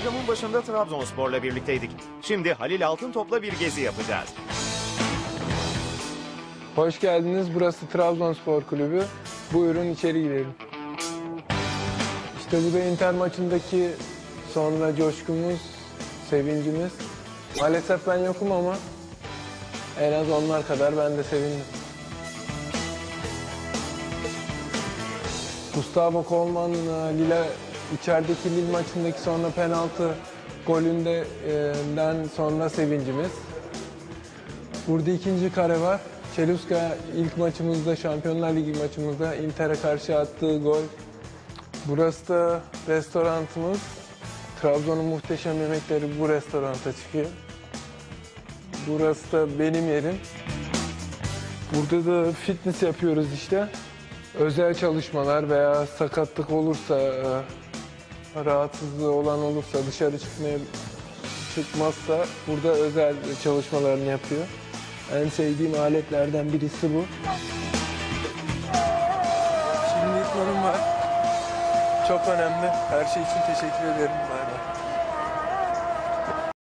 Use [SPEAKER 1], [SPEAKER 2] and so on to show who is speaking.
[SPEAKER 1] Programın başında Trabzonspor'la birlikteydik. Şimdi Halil Altıntop'la bir gezi yapacağız.
[SPEAKER 2] Hoş geldiniz. Burası Trabzonspor Kulübü. Buyurun içeri girelim. İşte bu da Inter maçındaki sonra coşkumuz, sevincimiz. Maalesef ben yokum ama en az onlar kadar ben de sevindim. Gustavo Kolman, e, Lille içerideki Lille maçındaki sonra penaltı golünden sonra sevincimiz. Burada ikinci kare var. Çeluska ilk maçımızda, Şampiyonlar Ligi maçımızda Inter'e karşı attığı gol. Burası da restorantımız. Trabzon'un muhteşem yemekleri bu restoranta çıkıyor. Burası da benim yerim. Burada da fitness yapıyoruz işte. Özel çalışmalar veya sakatlık olursa, rahatsızlığı olan olursa, dışarı çıkmaya çıkmazsa burada özel çalışmalarını yapıyor. En sevdiğim aletlerden birisi bu. Şimdi idmanım var. Çok önemli. Her şey için teşekkür ederim. Bay bay.